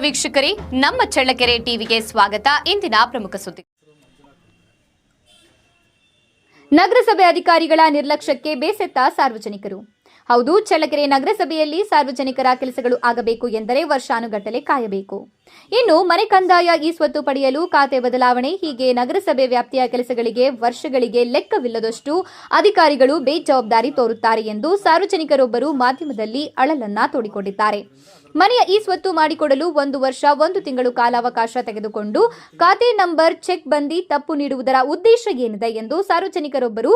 ವೀಕ್ಷಕರೇ ನಮ್ಮ ಚಳ್ಳಕೆರೆ ಟಿವಿಗೆ ಸ್ವಾಗತ. ಇಂದಿನ ಪ್ರಮುಖ ಸುದ್ದಿ. ನಗರಸಭೆ ಅಧಿಕಾರಿಗಳ ನಿರ್ಲಕ್ಷ್ಯಕ್ಕೆ ಬೇಸೆತ್ತ ಸಾರ್ವಜನಿಕರು. ಹೌದು, ಚಳ್ಳಕೆರೆ ನಗರಸಭೆಯಲ್ಲಿ ಸಾರ್ವಜನಿಕರ ಕೆಲಸಗಳು ಆಗಬೇಕು ಎಂದರೆ ವರ್ಷಾನುಗಟ್ಟಲೆ ಕಾಯಬೇಕು. ಇನ್ನು ಮನೆ ಕಂದಾಯ ಈ ಸ್ವತ್ತು ಪಡೆಯಲು ಖಾತೆ ಬದಲಾವಣೆ, ಹೀಗೆ ನಗರಸಭೆ ವ್ಯಾಪ್ತಿಯ ಕೆಲಸಗಳಿಗೆ ವರ್ಷಗಳಿಗೆ ಲೆಕ್ಕವಿಲ್ಲದಷ್ಟು ಅಧಿಕಾರಿಗಳು ಬೇಜವಾಬ್ದಾರಿ ತೋರುತ್ತಾರೆ ಎಂದು ಸಾರ್ವಜನಿಕರೊಬ್ಬರು ಮಾಧ್ಯಮದಲ್ಲಿ ಅಳಲನ್ನ ತೋಡಿಕೊಂಡಿದ್ದಾರೆ. ಮನೆಯ ಈ ಸ್ವತ್ತು ಮಾಡಿಕೊಡಲು ಒಂದು ವರ್ಷ, ಒಂದು ತಿಂಗಳು ಕಾಲಾವಕಾಶ ತೆಗೆದುಕೊಂಡು ಖಾತೆ ನಂಬರ್, ಚೆಕ್ ಬಂದಿ ತಪ್ಪು ನೀಡುವುದರ ಉದ್ದೇಶ ಏನಿದೆ ಎಂದು ಸಾರ್ವಜನಿಕರೊಬ್ಬರು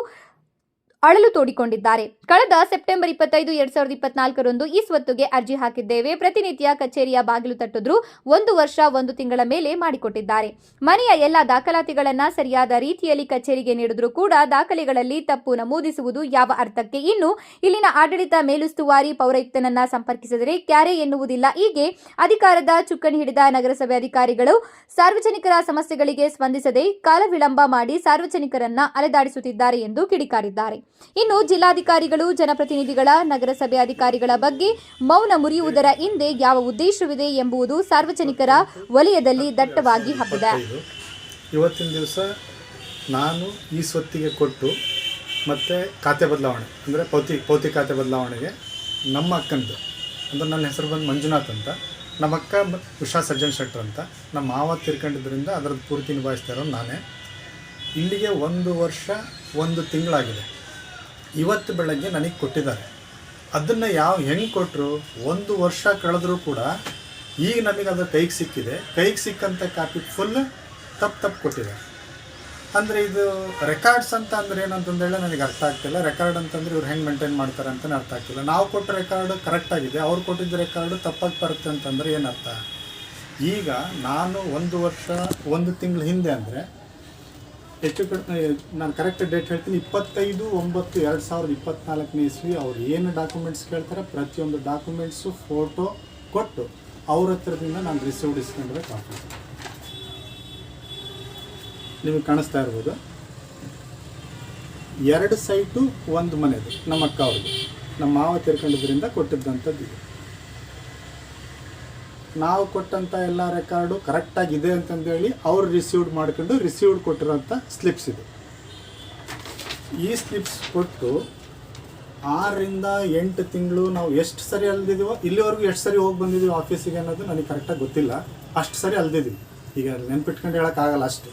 ಅಳಲು ತೋಡಿಕೊಂಡಿದ್ದಾರೆ. ಕಳೆದ ಸೆಪ್ಟೆಂಬರ್ ಇಪ್ಪತ್ತೈದು, ಎರಡ್ ಸಾವಿರದ ಇಪ್ಪತ್ನಾಲ್ಕರಂದು ಈ ಸ್ವತ್ತುಗೆ ಅರ್ಜಿ ಹಾಕಿದ್ದೇವೆ. ಪ್ರತಿನಿತ್ಯ ಕಚೇರಿಯ ಬಾಗಿಲು ತಟ್ಟಿದ್ರು ಒಂದು ವರ್ಷ, ಒಂದು ತಿಂಗಳ ಮೇಲೆ ಮಾಡಿಕೊಟ್ಟಿದ್ದಾರೆ. ಮನೆಯ ಎಲ್ಲ ದಾಖಲಾತಿಗಳನ್ನ ಸರಿಯಾದ ರೀತಿಯಲ್ಲಿ ಕಚೇರಿಗೆ ನೀಡಿದ್ರು ಕೂಡ ದಾಖಲೆಗಳಲ್ಲಿ ತಪ್ಪು ನಮೂದಿಸುವುದು ಯಾವ ಅರ್ಥಕ್ಕೆ? ಇನ್ನು ಇಲ್ಲಿನ ಆಡಳಿತ ಮೇಲುಸ್ತುವಾರಿ ಪೌರಾಯುಕ್ತನನ್ನ ಸಂಪರ್ಕಿಸಿದರೆ ಕ್ಯಾರೆ ಎನ್ನುವುದಿಲ್ಲ. ಹೀಗೆ ಅಧಿಕಾರದ ಚುಕ್ಕಣಿ ಹಿಡಿದ ನಗರಸಭೆ ಅಧಿಕಾರಿಗಳು ಸಾರ್ವಜನಿಕರ ಸಮಸ್ಯೆಗಳಿಗೆ ಸ್ಪಂದಿಸದೆ ಕಾಲ ವಿಳಂಬ ಮಾಡಿ ಸಾರ್ವಜನಿಕರನ್ನ ಅಲೆದಾಡಿಸುತ್ತಿದ್ದಾರೆ ಎಂದು ಕಿಡಿಕಾರಿದ್ದಾರೆ. ಇನ್ನು ಜಿಲ್ಲಾಧಿಕಾರಿಗಳು, ಜನಪ್ರತಿನಿಧಿಗಳ, ನಗರಸಭೆ ಅಧಿಕಾರಿಗಳ ಬಗ್ಗೆ ಮೌನ ಮುರಿಯುವುದರ ಹಿಂದೆ ಯಾವ ಉದ್ದೇಶವಿದೆ ಎಂಬುದು ಸಾರ್ವಜನಿಕರ ವಲಯದಲ್ಲಿ ದಟ್ಟವಾಗಿ ಹಬ್ಬಿದೆ. ಇವತ್ತಿನ ದಿವಸ ನಾನು ಈ ಸ್ವತ್ತಿಗೆ ಕೊಟ್ಟು ಮತ್ತು ಖಾತೆ ಬದಲಾವಣೆ, ಅಂದರೆ ಪೌತಿ ಪೌತಿ ಖಾತೆ ಬದಲಾವಣೆಗೆ ನಮ್ಮ ಅಕ್ಕಂದು, ಅಂದರೆ ನನ್ನ ಹೆಸರು ಬಂದು ಮಂಜುನಾಥ್ ಅಂತ, ನಮ್ಮ ಅಕ್ಕ ಉಷಾ ಸಜ್ಜನ್ ಶೆಟ್ಟರ್ ಅಂತ, ನಮ್ಮ ಮಾವ ತಿರ್ಕೊಂಡಿದ್ದರಿಂದ ಅದರದ್ದು ಪೂರ್ತಿ ನಿಭಾಯಿಸ್ತಾ ಇರೋದು ನಾನೇ. ಇಲ್ಲಿಗೆ ಒಂದು ವರ್ಷ, ಒಂದು ತಿಂಗಳಾಗಿದೆ. ಇವತ್ತು ಬೆಳಗ್ಗೆ ನನಗೆ ಕೊಟ್ಟಿದ್ದಾರೆ. ಅದನ್ನು ಯಾವ ಹೆಂಗೆ ಕೊಟ್ಟರು ಒಂದು ವರ್ಷ ಕಳೆದರೂ ಕೂಡ ಈಗ ನಮಗೆ ಅದು ಕೈಗೆ ಸಿಕ್ಕಿದೆ. ಕೈಗೆ ಸಿಕ್ಕಂಥ ಕಾಪಿ ಫುಲ್ ತಪ್ಪು ತಪ್ಪು ಕೊಟ್ಟಿದ್ದಾರೆ. ಅಂದರೆ ಇದು ರೆಕಾರ್ಡ್ಸ್ ಅಂತ ಅಂದ್ರೆ ಏನಂತಂದೇಳಿ ನನಗೆ ಅರ್ಥ ಆಗ್ತಿಲ್ಲ. ರೆಕಾರ್ಡ್ ಅಂತಂದ್ರೆ ಇವ್ರು ಹೆಂಗೆ ಮೇಂಟೈನ್ ಮಾಡ್ತಾರೆ ಅಂತಲೇ ಅರ್ಥ ಆಗ್ತಿಲ್ಲ. ನಾವು ಕೊಟ್ಟ ರೆಕಾರ್ಡ್ ಕರೆಕ್ಟಾಗಿದೆ ಅವ್ರು ಕೊಟ್ಟಿದ್ದ ರೆಕಾರ್ಡು ತಪ್ಪಾಗಿ ಬರುತ್ತೆ ಅಂತಂದರೆ ಏನರ್ಥ ಈಗ ನಾನು ಒಂದು ವರ್ಷ, ಒಂದು ತಿಂಗಳ ಹಿಂದೆ ಅಂದರೆ ಹೆಚ್ಚು ಕಡಿಮೆ, ನಾನು ಕರೆಕ್ಟ್ ಡೇಟ್ ಹೇಳ್ತೀನಿ, ಇಪ್ಪತ್ತೈದು ಒಂಬತ್ತು ಎರಡು ಸಾವಿರದ ಇಪ್ಪತ್ನಾಲ್ಕನೇ ಇಸ್ವಿ ಅವ್ರು ಏನು ಡಾಕ್ಯುಮೆಂಟ್ಸ್ ಕೇಳ್ತಾರೆ, ಪ್ರತಿಯೊಂದು ಡಾಕ್ಯುಮೆಂಟ್ಸು ಫೋಟೋ ಕೊಟ್ಟು ಅವ್ರ ಹತ್ರದಿಂದ ನಾನು ರಿಸೀವ್ ಇಸ್ಕೊಂಡ್ರೆ ಕಾಪಿ ನಿಮಗೆ ಕಾಣಿಸ್ತಾ ಇರ್ಬೋದು? ಎರಡು ಸೈಟು, ಒಂದು ಮನೆದು, ನಮ್ಮ ಅಕ್ಕ ಅವ್ರಿಗೆ ನಮ್ಮ ಮಾವ ತೀರ್ಕೊಂಡಿದ್ರಿಂದ ಕೊಟ್ಟಿದ್ದಂಥದ್ದು ನಾವು ಕೊಟ್ಟಂಥ ಎಲ್ಲ ರೆಕಾರ್ಡು ಕರೆಕ್ಟಾಗಿದೆ ಅಂತಂದೇಳಿ ಅವ್ರು ರಿಸೀವ್ಡ್ ಮಾಡ್ಕೊಂಡು ರಿಸೀವ್ಡ್ ಕೊಟ್ಟಿರೋಂಥ ಸ್ಲಿಪ್ಸ್ ಇದು. ಈ ಸ್ಲಿಪ್ಸ್ ಕೊಟ್ಟು ಆರರಿಂದ ಎಂಟು ತಿಂಗಳು ನಾವು ಎಷ್ಟು ಸರಿ ಅಲ್ದಿದ್ದೀವೋ ಇಲ್ಲಿವರೆಗೂ ಎಷ್ಟು ಸರಿ ಹೋಗಿ ಬಂದಿದ್ದೀವಿ ಆಫೀಸಿಗೆ ಅನ್ನೋದು ನನಗೆ ಕರೆಕ್ಟಾಗಿ ಗೊತ್ತಿಲ್ಲ. ಅಷ್ಟು ಸರಿ ಅಲ್ದಿದ್ದೀವಿ ಈಗ ನೆನ್ಪಿಟ್ಕೊಂಡು ಹೇಳೋಕ್ಕಾಗಲ್ಲ ಅಷ್ಟು.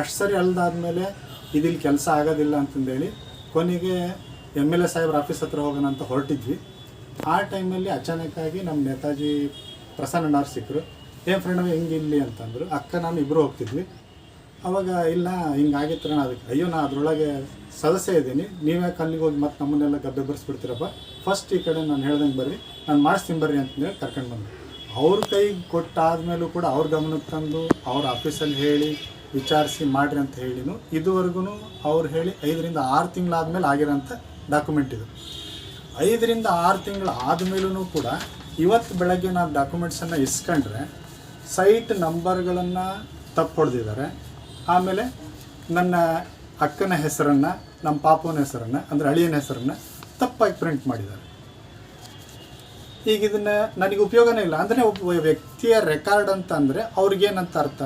ಅಷ್ಟು ಸರಿ ಅಲ್ದಾದ್ಮೇಲೆ ಇದಿಲ್ಲಿ ಕೆಲಸ ಆಗೋದಿಲ್ಲ ಅಂತಂದೇಳಿ ಕೊನೆಗೆ ಎಂ ಎಲ್ ಎ ಸಾಹೇಬ್ರ ಆಫೀಸ್ ಹತ್ರ ಹೋಗೋಣ ಅಂತ ಹೊರಟಿದ್ವಿ. ಆ ಟೈಮಲ್ಲಿ ಅಚಾನಕ್ಕಾಗಿ ನಮ್ಮ ನೇತಾಜಿ ಪ್ರಸನ್ನಣ್ಣವ್ರು ಸಿಕ್ಕರು ಏನು ಫ್ರೆಂಡ್ ಹೆಂಗೆ ಇಲ್ಲಿ? ಅಂತಂದರು. ಅಕ್ಕ, ನಾನು ಇಬ್ಬರು ಹೋಗ್ತಿದ್ವಿ. ಅವಾಗ, ಇಲ್ಲ ಹಿಂಗಾಗಿತ್ತು ನಾನು ಅದಕ್ಕೆ. ಅಯ್ಯೋ, ನಾ ಅದರೊಳಗೆ ಸದಸ್ಯ ಇದ್ದೀನಿ. ನೀವೇ ಕಲ್ಲಿಗೆ ಹೋಗಿ ಮತ್ತೆ ನಮ್ಮನ್ನೆಲ್ಲ ಗದ್ದೆ ಬರ್ಸ್ಬಿಡ್ತೀರಪ್ಪ. ಫಸ್ಟ್ ಈ ಕಡೆ ನಾನು ಹೇಳ್ದಂಗೆ ಬರ್ರಿ. ನಾನು ಮಾಡಿಸ್ತೀನಿ ಬರ್ರಿ ಅಂತಂದೇಳಿ ಕರ್ಕೊಂಡು ಬಂದರು. ಅವ್ರ ಕೈಗೆ ಕೊಟ್ಟಾದಮೇಲೂ ಕೂಡ ಅವ್ರ ಗಮನಕ್ಕೆ ತಂದು ಅವ್ರ ಆಫೀಸಲ್ಲಿ ಹೇಳಿ, ವಿಚಾರಿಸಿ ಮಾಡಿರಿ ಅಂತ ಹೇಳಿನೂ ಇದುವರೆಗೂ ಅವ್ರು ಹೇಳಿ ಐದರಿಂದ ಆರು ತಿಂಗಳಾದ್ಮೇಲೆ ಆಗಿರೋಂಥ ಡಾಕ್ಯುಮೆಂಟ್ ಇದು. ಐದರಿಂದ ಆರು ತಿಂಗಳು ಆದಮೇಲೂ ಕೂಡ ಇವತ್ತು ಬೆಳಗ್ಗೆ ನಾನು ಡಾಕ್ಯುಮೆಂಟ್ಸನ್ನು ಇಸ್ಕೊಂಡ್ರೆ ಸೈಟ್ ನಂಬರ್ಗಳನ್ನು ತಪ್ಪು ಹೊಡೆದಿದ್ದಾರೆ. ಆಮೇಲೆ ನನ್ನ ಅಕ್ಕನ ಹೆಸರನ್ನು, ನಮ್ಮ ಪಾಪನ ಹೆಸರನ್ನು, ಅಂದರೆ ಅಳಿಯನ ಹೆಸರನ್ನು ತಪ್ಪಾಗಿ ಪ್ರಿಂಟ್ ಮಾಡಿದ್ದಾರೆ. ಈಗ ಇದನ್ನು ನನಗೆ ಉಪಯೋಗನೇ ಇಲ್ಲ. ಅಂದರೆ ಒಬ್ಬ ವ್ಯಕ್ತಿಯ ರೆಕಾರ್ಡ್ ಅಂತ ಅಂದರೆ ಅವ್ರಿಗೇನಂತ ಅರ್ಥ?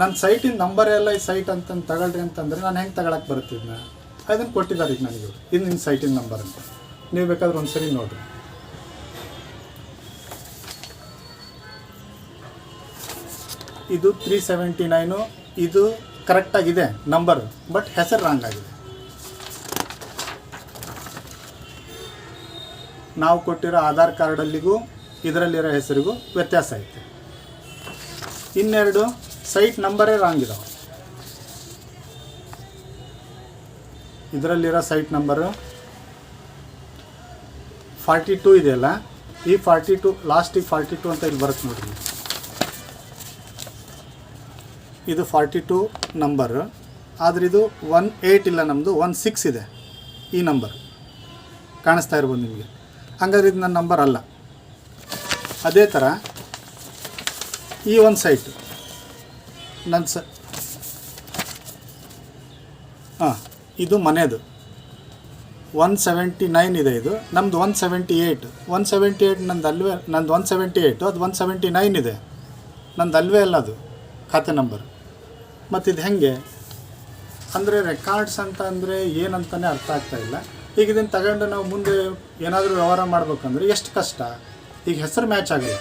ನನ್ನ ಸೈಟಿನ ನಂಬರ್ ಎಲ್ಲ ಈ ಸೈಟ್ ಅಂತಂದು ತಗೊಳ್ರಿ ಅಂತಂದರೆ ನಾನು ಹೆಂಗೆ ತಗೊಳಕ್ಕೆ ಬರುತ್ತೆ ಇದನ್ನ? ಅದನ್ನು ಕೊಟ್ಟಿದ್ದಾರೆ ಈಗ ನನಗೆ. ಇದು ನಿಮ್ಮ ಸೈಟಿನ ನಂಬರ್ ಅಂತ. ನೀವು ಬೇಕಾದ್ರೆ ಒಂದು ಸರಿ ನೋಡಿರಿ. ಇದು ತ್ರೀ ಸೆವೆಂಟಿ ನೈನು ಇದು ಕರೆಕ್ಟಾಗಿದೆ ನಂಬರ್ ಬಟ್ ಹೆಸರು ರಾಂಗ್ ಆಗಿದೆ. ನಾವು ಕೊಟ್ಟಿರೋ ಆಧಾರ್ ಕಾರ್ಡಲ್ಲಿಗೂ ಇದರಲ್ಲಿರೋ ಹೆಸರಿಗೂ ವ್ಯತ್ಯಾಸ ಐತೆ. ಇನ್ನೆರಡು ಸೈಟ್ ನಂಬರೇ ರಾಂಗ್ ಇದಾವೆ. ಇದರಲ್ಲಿರೋ ಸೈಟ್ ನಂಬರು ಫಾರ್ಟಿ ಟೂ ಇದೆಯಲ್ಲ, ಈ ಫಾರ್ಟಿ ಟು ಲಾಸ್ಟಿಗೆ ಫಾರ್ಟಿ ಟು ಅಂತ ಇಲ್ಲಿ ಬರುತ್ತೆ ನೋಡ್ರಿ. ಇದು ಫಾರ್ಟಿ ಟು ನಂಬರ್. ಆದರೆ ಇದು ಒನ್ ಏಯ್ಟ್ ಇಲ್ಲ ನಮ್ಮದು ಒನ್ ಸಿಕ್ಸ್ ಇದೆ ಈ ನಂಬರ್. ಕಾಣಿಸ್ತಾ ಇರ್ಬೋದು ನಿಮಗೆ. ಹಂಗಾದ್ರೆ ಇದು ನನ್ನ ನಂಬರ್ ಅಲ್ಲ. ಅದೇ ಥರ ಈ ಒಂದು ಸೈಟ್. ನನ್ನ ಸ ಹಾಂ, ಇದು ಮನೆದು. ಒನ್ ಸೆವೆಂಟಿ ನೈನ್ ಇದೆ ಇದು. ನಮ್ದು one seventy eight one seventy eight ನಂದು ಅಲ್ವೇ, ನಂದು ಒನ್ ಸೆವೆಂಟಿ ಏಯ್ಟು ಅದು ಒನ್ ಸೆವೆಂಟಿ ನೈನ್ ಇದೆ. ನಂದು ಅಲ್ವೇ ಅಲ್ಲ ಅದು. ಖಾತೆ ನಂಬರ್. ಮತ್ತು ಇದು ಹೆಂಗೆ? ಅಂದರೆ ರೆಕಾರ್ಡ್ಸ್ ಅಂತ ಅಂದರೆ ಏನಂತಲೇ ಅರ್ಥ ಆಗ್ತಾ ಇಲ್ಲ. ಈಗ ಇದನ್ನು ತಗೊಂಡು ನಾವು ಮುಂದೆ ಏನಾದರೂ ವ್ಯವಹಾರ ಮಾಡಬೇಕಂದ್ರೆ ಎಷ್ಟು ಕಷ್ಟ? ಈಗ ಹೆಸರು ಮ್ಯಾಚ್ ಆಗಲ್ಲ.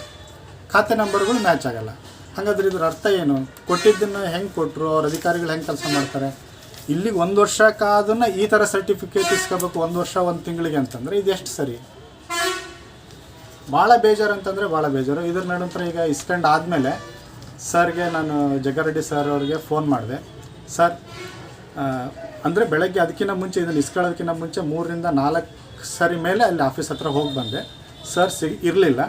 ಖಾತೆ ನಂಬರ್ಗಳು ಮ್ಯಾಚ್ ಆಗಲ್ಲ. ಹಾಗಾದ್ರೆ ಇದ್ರ ಅರ್ಥ ಏನು? ಕೊಟ್ಟಿದ್ದನ್ನು ಹೆಂಗೆ ಕೊಟ್ಟರು ಅವ್ರ ಅಧಿಕಾರಿಗಳು ಹೆಂಗೆ ಕೆಲಸ ಮಾಡ್ತಾರೆ? ಇಲ್ಲಿಗೆ ಒಂದು ವರ್ಷಕ್ಕಾದನ್ನು ಕಾದನ್ನ ಈ ಥರ ಸರ್ಟಿಫಿಕೇಟ್ ಇಸ್ಕೋಬೇಕು ಒಂದು ವರ್ಷ, ಒಂದು ತಿಂಗಳಿಗೆ ಅಂತಂದರೆ ಇದು ಎಷ್ಟು ಸರಿ? ಭಾಳ ಬೇಜಾರು ಅಂತಂದರೆ ಭಾಳ ಬೇಜಾರು. ಇದ್ರ ನಡುವಂತರ ಈಗ ಇಸ್ಕೊಂಡಾದ್ಮೇಲೆ ಆದಮೇಲೆ ಸರ್ಗೆ ನಾನು ಜಗ್ಗಾರೆಡ್ಡಿ ಸರ್ ಅವ್ರಿಗೆ ಫೋನ್ ಮಾಡಿದೆ. ಸರ್ ಅಂದರೆ ಬೆಳಗ್ಗೆ ಅದಕ್ಕಿಂತ ಮುಂಚೆ, ಇದನ್ನು ಇಸ್ಕೊಳ್ಳೋದಕ್ಕಿಂತ ಮುಂಚೆ ಮೂರರಿಂದ ನಾಲ್ಕು ಸರಿ ಮೇಲೆ ಅಲ್ಲಿ ಆಫೀಸ್ ಹತ್ರ ಹೋಗಿ ಬಂದೆ. ಸರ್ ಸಿಗ್ ಇರಲಿಲ್ಲ.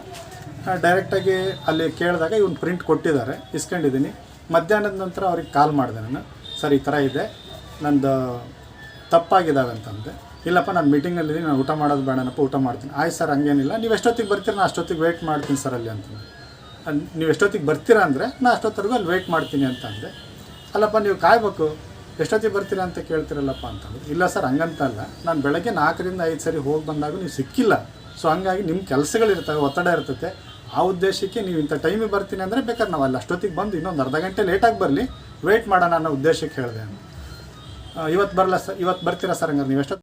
ಡೈರೆಕ್ಟಾಗಿ ಅಲ್ಲಿ ಕೇಳಿದಾಗ ಇವ್ನು ಪ್ರಿಂಟ್ ಕೊಟ್ಟಿದ್ದಾರೆ. ಇಸ್ಕೊಂಡಿದ್ದೀನಿ. ಮಧ್ಯಾಹ್ನದ ನಂತರ ಅವ್ರಿಗೆ ಕಾಲ್ ಮಾಡಿದೆ ನಾನು. ಸರ್, ಈ ಥರ ಇದೆ. ನಂದು ತಪ್ಪಾಗಿದ್ದಾವೆ ಅಂತಂದೆ. ಇಲ್ಲಪ್ಪ, ನಾನು ಮೀಟಿಂಗಲ್ಲಿದ್ದೀನಿ ನಾನು ಊಟ ಮಾಡೋದು ಬೇಡನಪ್ಪ, ಊಟ ಮಾಡ್ತೀನಿ. ಆಯ್ತು ಸರ್, ಹಂಗೇನಿಲ್ಲ. ನೀವು ಎಷ್ಟೊತ್ತಿಗೆ ಬರ್ತೀರ? ನಾನು ಅಷ್ಟೊತ್ತಿಗೆ ವೆಯ್ಟ್ ಮಾಡ್ತೀನಿ ಸರ್ ಅಲ್ಲಿ ಅಂತಂದೆ. ನೀವು ಎಷ್ಟೊತ್ತಿಗೆ ಬರ್ತೀರಾ ಅಂದರೆ ನಾನು ಅಷ್ಟೊತ್ತರೆಗೂ ಅಲ್ಲಿ ವೆಯ್ಟ್ ಮಾಡ್ತೀನಿ ಅಂತ ಅಂದೆ. ಅಲ್ಲಪ್ಪ, ನೀವು ಕಾಯ್ಬೇಕು. ಎಷ್ಟೊತ್ತಿಗೆ ಬರ್ತೀರಾ ಅಂತ ಕೇಳ್ತಿರಲ್ಲಪ್ಪ ಅಂತಂದ್ರೆ ಇಲ್ಲ ಸರ್ ಹಂಗಂತಲ್ಲ ನಾನು ಬೆಳಗ್ಗೆ ನಾಲ್ಕರಿಂದ ಐದು ಸರಿ ಹೋಗಿ ಬಂದಾಗ ನೀವು ಸಿಕ್ಕಿಲ್ಲ. ಸೊ ಹಂಗಾಗಿ ನಿಮ್ಮ ಕೆಲಸಗಳಿರ್ತವೆ ಒತ್ತಡ ಇರ್ತದೆ ಆ ಉದ್ದೇಶಕ್ಕೆ ನೀವು ಇಂಥ ಟೈಮಿಗೆ ಬರ್ತೀನಿ ಅಂದರೆ ಬೇಕಾದ್ರೆ ನಾವು ಅಲ್ಲಿ ಅಷ್ಟೊತ್ತಿಗೆ ಬಂದು ಇನ್ನೊಂದು ಅರ್ಧ ಗಂಟೆ ಲೇಟಾಗಿ ಬರಲಿ. ವೆಯ್ಟ್ ಮಾಡೋಣ ಅನ್ನೋ ಉದ್ದೇಶಕ್ಕೆ ಹೇಳಿದೆ ಇವತ್ತು ಬರಲ್ಲ ಸರ್, ಇವತ್ತು ಬರ್ತೀರಾ ಸರ್ ಹಂಗಾರೆ ನೀವು ಎಷ್ಟೊತ್ತು